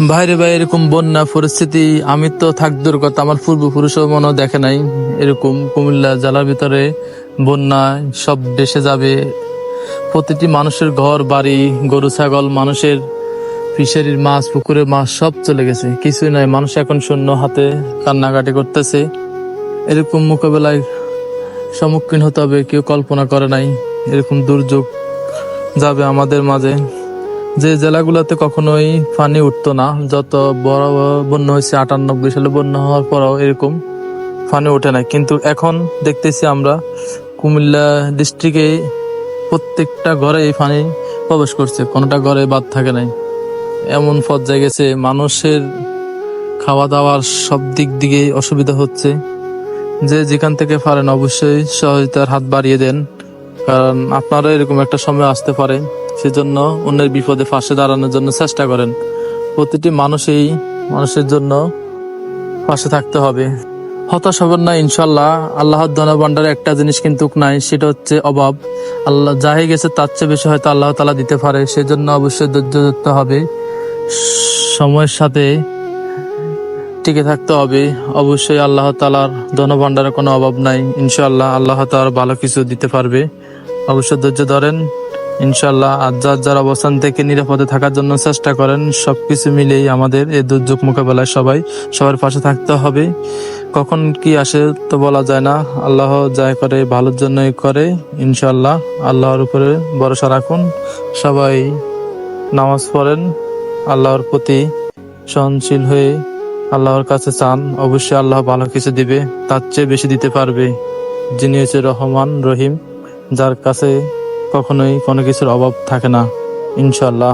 বাইরে বাইরে এরকম বন্যা পরিস্থিতি, আমি তো থাকদূর কথা, আমার পূর্বপুরুষও মনে দেখে নাই। এরকম কুমিল্লা জেলার ভিতরে বন্যায় সব দেশে যাবে। প্রতিটি মানুষের ঘর, বাড়ি, গরু, ছাগল, মানুষের ফিশারির মাছ, পুকুরের মাছ সব চলে গেছে। কিছুই নাই, মানুষ এখন শূন্য হাতে কান্নাকাটি করতেছে। এরকম মোকাবেলায় সম্মুখীন হতে হবে, কেউ কল্পনা করে নাই। এরকম দুর্যোগ যাবে আমাদের মাঝে। যে জেলাগুলোতে কখনোই পানি উঠতো না, যত বড় বন্যা হয়েছে, আটানব্বই সালে বন্যা হওয়ার পরও এরকম পানি ওঠে না কিন্তু এখন দেখতেছি আমরা, কুমিল্লা ডিস্ট্রিক্টে প্রত্যেকটা ঘরে এই পানি প্রবেশ করছে, কোনোটা ঘরে বাদ থাকে নাই। এমন পর্যায়ে গেছে, মানুষের খাওয়া দাওয়ার সব দিক দিকে অসুবিধা হচ্ছে। যে যেখান থেকে পারেন অবশ্যই সহযোগিতার হাত বাড়িয়ে দেন, কারণ আপনারও এরকম একটা সময় আসতে পারে। সেজন্য অন্যের বিপদে পাশে দাঁড়ানোর জন্য চেষ্টা করেন। প্রতিটি মানুষই মানুষের জন্য পাশে থাকতে হবে। হতাশ হবেন না ইনশাল্লাহ আল্লাহর ধনভাণ্ডারে একটা জিনিস কিন্তু নাই, সেটা হচ্ছে অভাব। আল্লাহ যাই গেছে, তার চেয়ে বেশি হয়তো আল্লাহ তালা দিতে পারে। সেজন্য অবশ্যই ধৈর্য ধরতে হবে। সময়ের সাথে টিকে থাকতে হবে। অবশ্যই আল্লাহ তালার ধনভাণ্ডারে কোনো অভাব নাই ইনশাল্লাহ আল্লাহ তালা ভালো কিছু দিতে পারবে। অবশ্যই ধৈর্য ধরেন। ইনশাল্লাহ আর যার যার অবস্থান থেকে নিরাপদে থাকার জন্য চেষ্টা করেন সব কিছু মিলেই আমাদের এই দুর্যোগ মোকাবেলায় সবাই, সবার পাশে থাকতে হবে। কখন কি আসে তো বলা যায় না। আল্লাহ যাই করে ভালোর জন্যই করে ইনশাল্লাহ আল্লাহর উপরে ভরসা রাখুন। সবাই নামাজ পড়েন, আল্লাহর প্রতি সহনশীল হয়ে আল্লাহর কাছে চান। অবশ্যই আল্লাহ ভালো কিছু দিবে, তার চেয়ে বেশি দিতে পারবে। যিনি হচ্ছে রহমান, রহিম, যার কাছে কখনোই কোনো কিছুর অভাব থাকে না ইনশাল্লাহ